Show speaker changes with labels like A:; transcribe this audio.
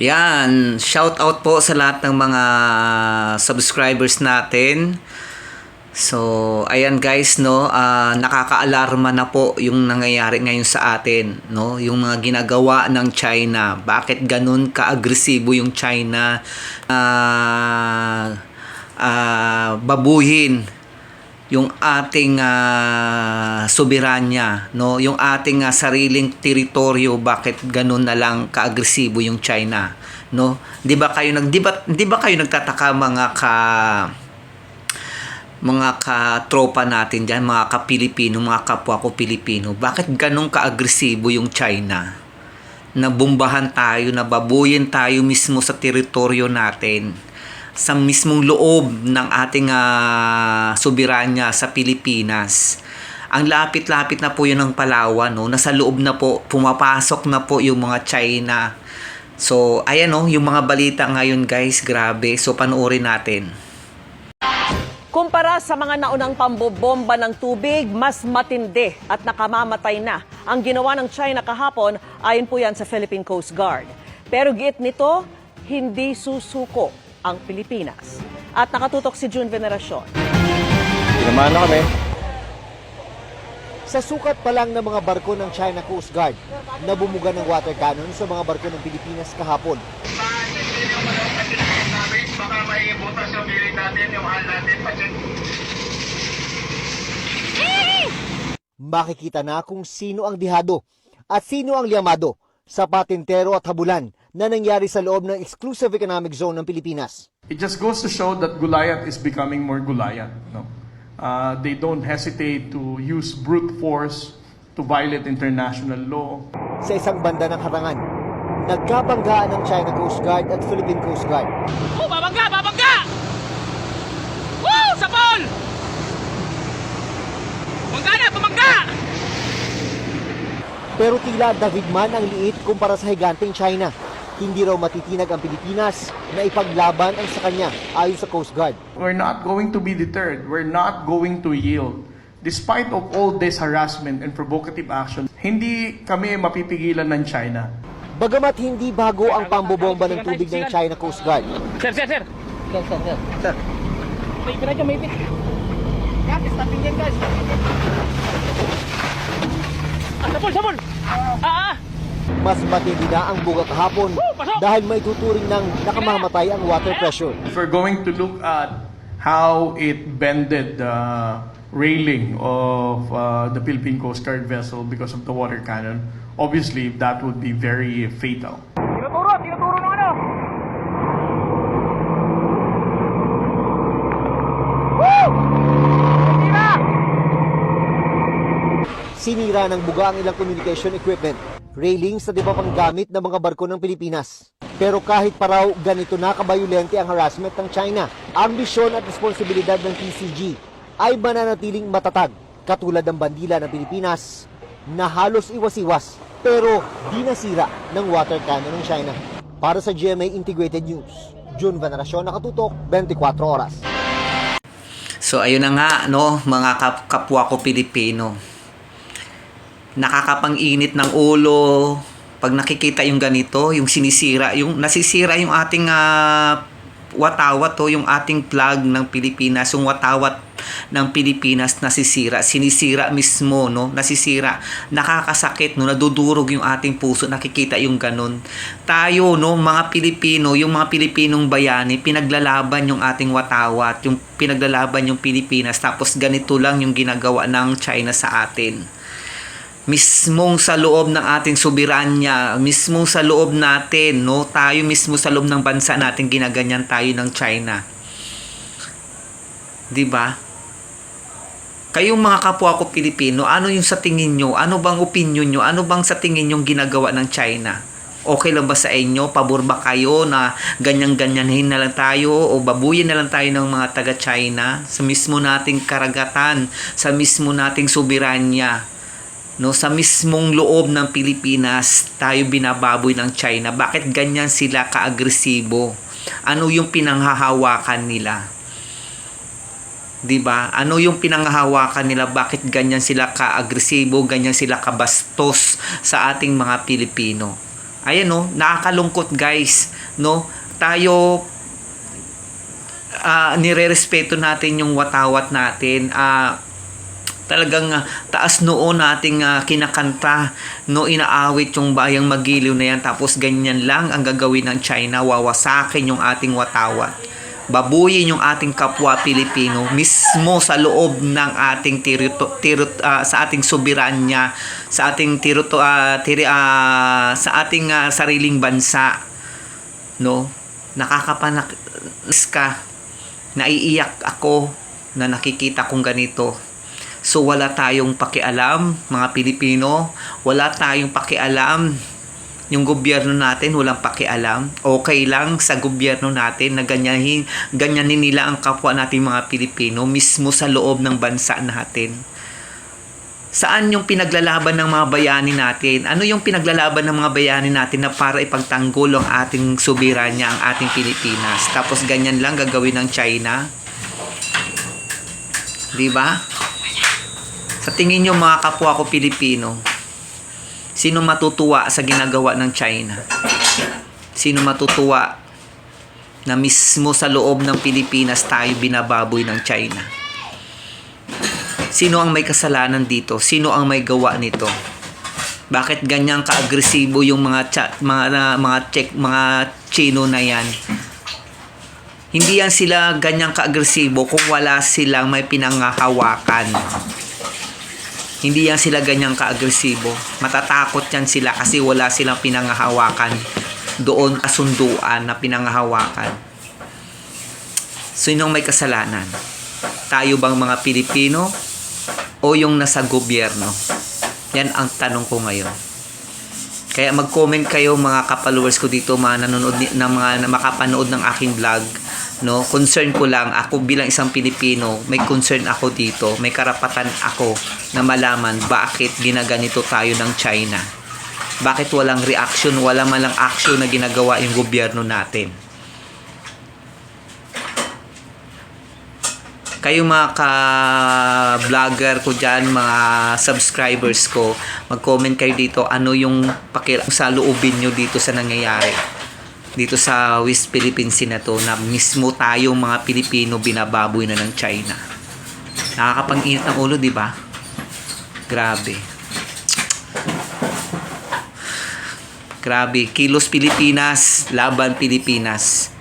A: Yan, shout out po sa lahat ng mga subscribers natin. So, ayan guys, no, ah, nakaka-alarma na po yung nangyayari ngayon sa atin, no? Yung mga ginagawa ng China. Bakit ganun ka-agresibo yung China? Ah, ah, babuhin yung ating ah, soberanya, no? Yung ating ah, sariling teritoryo, bakit ganun na lang kaagresibo yung China, no? 'Di ba kayo nag 'di ba, 'di ba kayo nagtataka mga ka mga katropa natin diyan, mga ka-Pilipino, mga kapwa ko Pilipino, bakit ganun kaagresibo yung China? Nabumbahan tayo, nababuyin tayo mismo sa teritoryo natin sa mismong loob ng ating ah, soberanya sa Pilipinas. Ang lapit-lapit na po yun ng Palawan, no? Nasa loob na po, pumapasok na po yung mga China. So, ayan no, yung mga balita ngayon guys, grabe. So, panoorin natin.
B: Kumpara sa mga naunang pambobomba ng tubig, mas matindi at nakamamatay na ang ginawa ng China kahapon ayon po yan sa Philippine Coast Guard. Pero giit nito, hindi susuko ang Pilipinas. At nakatutok si June Veneracion.
C: Tinamaan na kami.
D: Sa sukat pa lang ng mga barko ng China Coast Guard, nabumuga ng water cannon sa mga barko ng Pilipinas kahapon.
E: Baka may butas yung pilit natin, yung hal natin, pacheck.
D: Makikita na kung sino ang dihado at sino ang liyamado sa patintero at habulan na nangyari sa loob ng exclusive economic zone ng Pilipinas.
F: It just goes to show that Gulayat is becoming more Gulayat. No? Uh, they don't hesitate to use brute force to violate international law.
D: Sa isang banda ng harangan, nagkabanggaan ng China Coast Guard at Philippine Coast Guard.
G: Oh, babangga! Babangga! Woo! Sapol! Bangga na! Bumangga!
D: Pero tila David man ang liit kumpara sa higanteng China. Hindi raw matitinag ang Pilipinas na ipaglaban ang sa kanya ayon sa Coast Guard.
F: We're not going to be deterred. We're not going to yield. Despite of all this harassment and provocative action, hindi kami mapipigilan ng China.
D: Bagamat hindi bago ang pambobomba ng tubig ng China Coast Guard,
G: Sir, sir, sir! Sir, sir, sir. Sir. May dyan, may ipin. Guys, stopping yan, guys. Ah, sapol, sapol! Ah, ah!
D: Mas matindi na ang buga kahapon dahil may tuturing ng nakamamatay ang water pressure.
F: If we're going to look at how it bended the railing of uh, the Philippine Coast Guard vessel because of the water cannon, obviously that would be very fatal.
G: Tinuturo, tinuturo ng ano? Woo!
D: Sinira ng buga ang ilang communication equipment, railings na di ba pang gamit ng mga barko ng Pilipinas. Pero kahit pa raw ganito na kabayulente ang harassment ng China, ambisyon at responsibilidad ng PCG ay mananatiling matatag katulad ng bandila ng Pilipinas na halos iwas-iwas pero di nasira ng water cannon ng China. Para sa GMA Integrated News, June Veneracion, nakatutok 24 oras.
A: So ayun na nga no, mga kap- kapwa ko Pilipino. Nakakapang-init ng ulo pag nakikita yung ganito, yung sinisira, yung nasisira yung ating ah, watawat to, yung ating flag ng Pilipinas, yung watawat ng Pilipinas nasisira, sinisira mismo, no? Nasisira. Nakakasakit, no? Nadudurog yung ating puso, nakikita yung ganun. Tayo, no, mga Pilipino, yung mga Pilipinong bayani, pinaglalaban yung ating watawat, yung pinaglalaban yung Pilipinas, tapos ganito lang yung ginagawa ng China sa atin mismong sa loob ng ating soberanya, mismong sa loob natin, no? Tayo mismo sa loob ng bansa natin ginaganyan tayo ng China. 'Di ba? Kayong mga kapwa ko Pilipino, ano yung sa tingin nyo? Ano bang opinion nyo? Ano bang sa tingin yung ginagawa ng China? Okay lang ba sa inyo? Pabor ba kayo na ganyan-ganyanhin na lang tayo o babuyin na lang tayo ng mga taga-China sa mismo nating karagatan, sa mismo nating soberanya? No sa mismong loob ng Pilipinas tayo binababoy ng China. Bakit ganyan sila kaagresibo? Ano yung pinanghahawakan nila? 'di ba ano yung pinanghahawakan nila? Bakit ganyan sila kaagresibo? Ganyan sila kabastos sa ating mga Pilipino? Ayan no, nakakalungkot guys, no? Tayo ah nire-respeto natin yung watawat natin. Ah talagang ah, taas noon nating ah, kinakanta no inaawit yung bayang magiliw na yan. Tapos ganyan lang ang gagawin ng China. Wawasakin yung ating watawat babuyin yung ating kapwa Pilipino mismo sa loob ng ating tirito, tirito, ah, sa ating soberanya sa ating tirito, ah, tiri, ah, sa ating ah, sariling bansa. No? Nakakapanak ka. Naiiyak ako na nakikita kong ganito So wala tayong pakialam mga Pilipino, wala tayong pakialam yung gobyerno natin walang pakialam. Okay lang sa gobyerno natin na ganyahin, ganyanin nila ang kapwa nating mga Pilipino mismo sa loob ng bansa natin. Saan yung pinaglalaban ng mga bayani natin? Ano yung pinaglalaban ng mga bayani natin na para ipagtanggol ang ating soberanya, ang ating Pilipinas? Tapos ganyan lang gagawin ng China? Di ba? Sa tingin nyo mga kapwa ko Pilipino, sino matutuwa sa ginagawa ng China? Sino matutuwa na mismo sa loob ng Pilipinas tayo binababoy ng China? Sino ang may kasalanan dito? Sino ang may gawa nito? Bakit ganyan ka-agresibo yung mga chat, mga mga check, mga Chino na yan? Hindi yan sila ganyang ka-agresibo kung wala silang may pinangahawakan. Hindi yan sila ganyang ka-agresibo. Matatakot yan sila kasi wala silang pinangahawakan. Doon kasunduan na pinangahawakan. Sinong may kasalanan? Tayo bang mga Pilipino? O yung nasa gobyerno? Yan ang tanong ko ngayon. Kaya mag-comment kayo mga ka-followers ko dito, mga nanonood ni- na mga makapanood ng aking vlog. No, concern ko lang ako bilang isang Pilipino, may concern ako dito, may karapatan ako na malaman bakit ginaganito tayo ng China. Bakit walang reaction, wala man lang action na ginagawa yung gobyerno natin. kayo mga ka-vlogger ko dyan, mga subscribers ko, mag-comment kayo dito ano yung pakil sa loobin nyo dito sa nangyayari. Dito sa West Philippines na to na mismo tayong mga Pilipino binababoy na ng China. Nakakapang-init ng ulo, di ba? Grabe. Grabe. Kilos Pilipinas, laban Pilipinas.